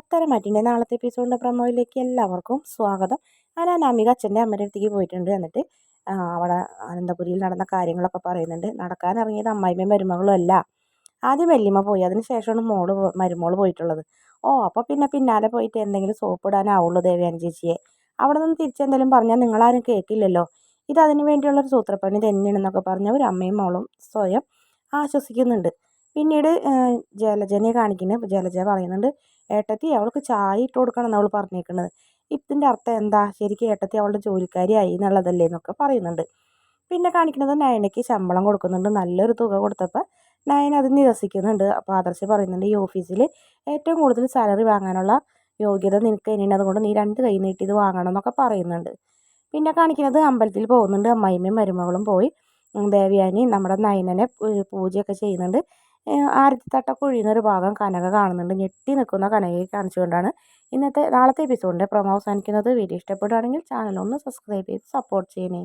പത്തരമാറ്റിന്റെ നാളത്തെ എപ്പിസോഡിന്റെ പ്രമോയിലേക്ക് എല്ലാവർക്കും സ്വാഗതം. ഞാൻ അനാമിക അച്ഛന്റെ അമ്മയുടെ അടുത്തേക്ക് പോയിട്ടുണ്ട് എന്നിട്ട് അവിടെ അനന്തപുരിയിൽ നടന്ന കാര്യങ്ങളൊക്കെ പറയുന്നുണ്ട്. നടക്കാൻ ഇറങ്ങിയത് അമ്മായിമ്മയും മരുമകളും അല്ല. ആദ്യം വല്യമ്മ പോയി. അതിന് ശേഷമാണ് മോൾ മരുമോൾ പോയിട്ടുള്ളത്. ഓ അപ്പോൾ പിന്നെ പിന്നാലെ പോയിട്ട് എന്തെങ്കിലും സോപ്പ് ഇടാനാവുള്ളൂ ദേവയാനി ചേച്ചിയെ. അവിടെ നിന്ന് തിരിച്ചെന്തെങ്കിലും പറഞ്ഞാൽ നിങ്ങളാരും കേൾക്കില്ലല്ലോ. ഇത് അതിന് വേണ്ടിയുള്ളൊരു സൂത്രപ്പണി തന്നെയാണെന്നൊക്കെ പറഞ്ഞ ഒരു അമ്മയും മോളും സ്വയം ആശ്വസിക്കുന്നുണ്ട്. പിന്നീട് ജലജനെ കാണിക്കുന്നത് ജലജ പറയുന്നുണ്ട് ഏട്ടത്തി അവൾക്ക് ചായ ഇട്ട് കൊടുക്കണം എന്ന് അവൾ പറഞ്ഞേക്കുന്നത് ഇതിന്റെ അർത്ഥം എന്താ? ശരിക്കും ഏട്ടത്തി അവളുടെ ജോലിക്കാരിയായി എന്നുള്ളതല്ലേ എന്നൊക്കെ പറയുന്നുണ്ട്. പിന്നെ കാണിക്കുന്നത് നയനയ്ക്ക് ശമ്പളം കൊടുക്കുന്നുണ്ട്. നല്ലൊരു തുക കൊടുത്തപ്പോൾ നയന അത് നിരസിക്കുന്നുണ്ട്. അപ്പോൾ ആദർശ് പറയുന്നുണ്ട് ഈ ഓഫീസിൽ ഏറ്റവും കൂടുതൽ സാലറി വാങ്ങാനുള്ള യോഗ്യത നിനക്ക് തന്നെയാണ്. അതുകൊണ്ട് നീ രണ്ട് കൈ നീട്ടി ഇത് വാങ്ങണം എന്നൊക്കെ പറയുന്നുണ്ട്. പിന്നെ കാണിക്കുന്നത് അമ്പലത്തിൽ പോകുന്നുണ്ട്. അമ്മായിമ്മയും മരുമകളും പോയി ദേവയാനി നമ്മുടെ നയനനെ പൂജയൊക്കെ ചെയ്യുന്നുണ്ട്. തട്ടൊക്കെ ഒഴിയുന്ന ഒരു ഭാഗം കനക കാണുന്നുണ്ട്. ഞെട്ടി നിൽക്കുന്ന കനകയെ കാണിച്ചുകൊണ്ടാണ് ഇന്നത്തെ നാളത്തെ എപ്പിസോഡിന്റെ പ്രൊമോ അവസാനിക്കുന്നത്. വീഡിയോ ഇഷ്ടപ്പെടുകയാണെങ്കിൽ ചാനൽ ഒന്ന് സബ്സ്ക്രൈബ് ചെയ്ത് സപ്പോർട്ട് ചെയ്യണേ.